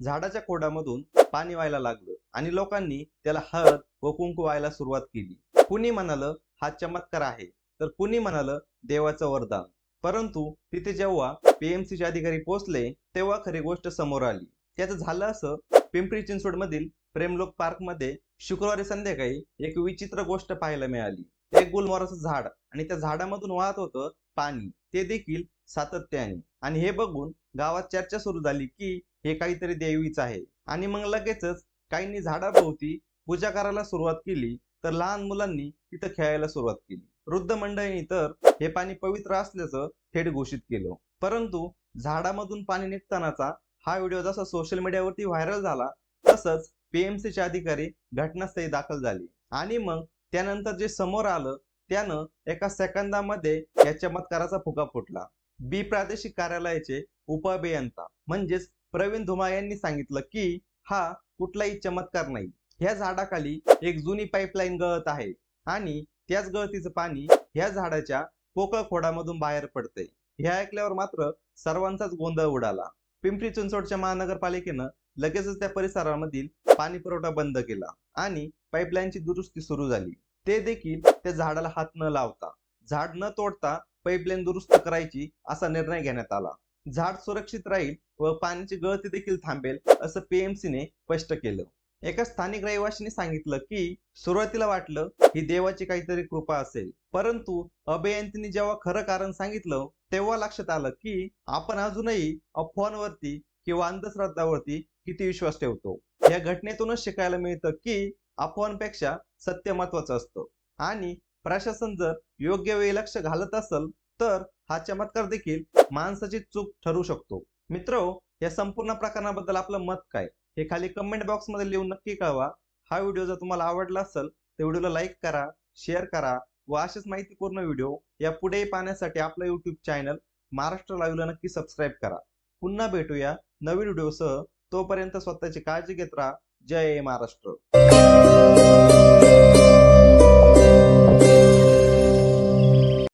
झाडाच्या खोडामधून पाणी व्हायला लागलं आणि लोकांनी त्याला हळद व कुंकू व्हायला सुरुवात केली. कुणी म्हणालं हा चमत्कार आहे. तर कुणी म्हणालं देवाचं वरदान. परंतु तिथे जेव्हा पीएमसी चे अधिकारी पोहोचले तेव्हा खरी गोष्ट समोर आली. त्याचं झालं असं पिंपरी चिंचवड मधील प्रेमलोक पार्कमध्ये शुक्रवारी संध्याकाळी एक विचित्र गोष्ट पाहायला मिळाली. एक गुलमोराचं झाड आणि त्या झाडामधून वाहत होतं पाणी ते देखील सातत्याने. आणि हे बघून गावात चर्चा सुरू झाली की हे काहीतरी देवीच आहे. आणि मग लगेचच काहींनी झाडाभोवती पूजा करायला सुरुवात केली तर लहान मुलांनी तिथं खेळायला सुरुवात केली. वृद्ध मंडळींनी तर हे पाणी पवित्र असल्याचं थेट घोषित केलं. परंतु झाडामधून पाणी निघतानाचा हा व्हिडिओ जसा सोशल मीडियावरती व्हायरल झाला तसंच पीएमसीचे चे अधिकारी घटनास्थळी दाखल झाले. आणि मग त्यानंतर जे समोर आलं त्यानं एका सेकंदामध्ये या चमत्काराचा फुगा फुटला. बी प्रादेशिक कार्यालयाचे उपअभियंता म्हणजेच प्रवीण धुमा यांनी सांगितलं की हा कुठलाही चमत्कार नाही. ह्या झाडाखाली एक जुनी पाईपलाईन गळत आहे आणि त्याच गळतीचं पाणी ह्या झाडाच्या पोकळ खोडामधून बाहेर पडते हे ऐकल्यावर मात्र सर्वांचाच गोंधळ उडाला. पिंपरी चिंचवडच्या महानगरपालिकेनं लगेचच त्या परिसरामधील पाणी पुरवठा बंद केला आणि पाईपलाईनची दुरुस्ती सुरू झाली. ते देखील त्या झाडाला हात न लावता झाड न तोडता पाईपलाईन दुरुस्त करायची असा निर्णय घेण्यात आला. झाड सुरक्षित राहील व पाण्याची गळती देखील थांबेल असं पीएमसीने ने स्पष्ट केलं. एका स्थानिक रहिवाशीने सांगितलं की सुरुवातीला वाटलं ही देवाची काहीतरी कृपा असेल. परंतु अभियंतीने जेव्हा खरं कारण सांगितलं तेव्हा लक्षात आलं की आपण अजूनही अफवांवरती किंवा अंधश्रद्धावरती किती विश्वास ठेवतो? या घटनेतूनच शिकायला मिळतं की अफवांपेक्षा सत्य महत्वाचं असतं. आणि प्रशासन जर योग्य वेळी लक्ष घालत असेल तर हा चमत्कार देखील माणसाची चूक ठरू शकतो. मित्र हो, या संपूर्ण प्रकरणाबद्दल आपलं मत काय? हे खाली कमेंट बॉक्समध्ये लिहून नक्की कळवा. हा व्हिडिओ जर तुम्हाला आवडला असेल तर व्हिडिओला लाईक करा शेअर करा व असेच माहितीपूर्ण व्हिडिओ या पुढेही पाहण्यासाठी आपलं युट्यूब चॅनल महाराष्ट्र लाईव्हला नक्की सबस्क्राईब करा. पुन्हा भेटूया नवीन व्हिडिओसह तोपर्यंत स्वतःची काळजी घेत राहा. जय महाराष्ट्र.